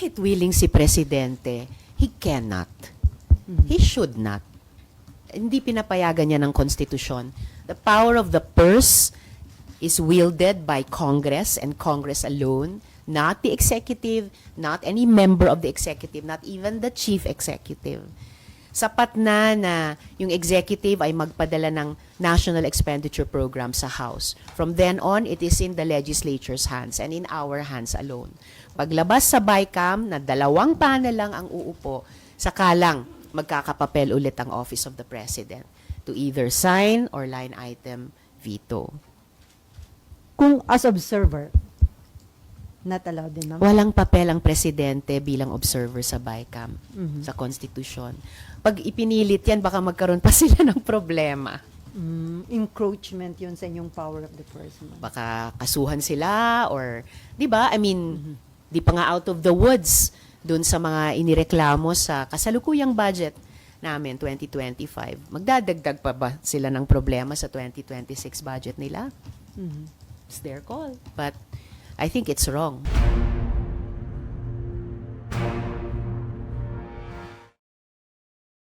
kahit willing si Presidente, he cannot. He should not. Hindi pinapayagan niya ng konstitusyon. The power of the purse is wielded by Congress and Congress alone, not the executive, not any member of the executive, not even the chief executive. Sapat na na yung executive ay magpadala ng national expenditure program sa House. From then on, it is in the legislature's hands and in our hands alone. Paglabas sa BICAM na dalawang panel lang ang uupo, sakalang magkakapapel ulit ang Office of the President to either sign or line item veto. Kung as observer, not allowed din, ma'am? Walang papel ang presidente bilang observer sa BICAM, Mhm. sa konstitusyon. Pag ipinilit yan, baka magkaroon pa sila ng problema. Mm, encroachment yun sa inyong power of the person. ma'am. Baka kasuhan sila or, di ba? I mean, di pa nga out of the woods dun sa mga inireklamo sa kasalukuyang budget namin 2025. Magdadagdag pa ba sila ng problema sa 2026 budget nila? Mhm. It's their call. But I think it's wrong.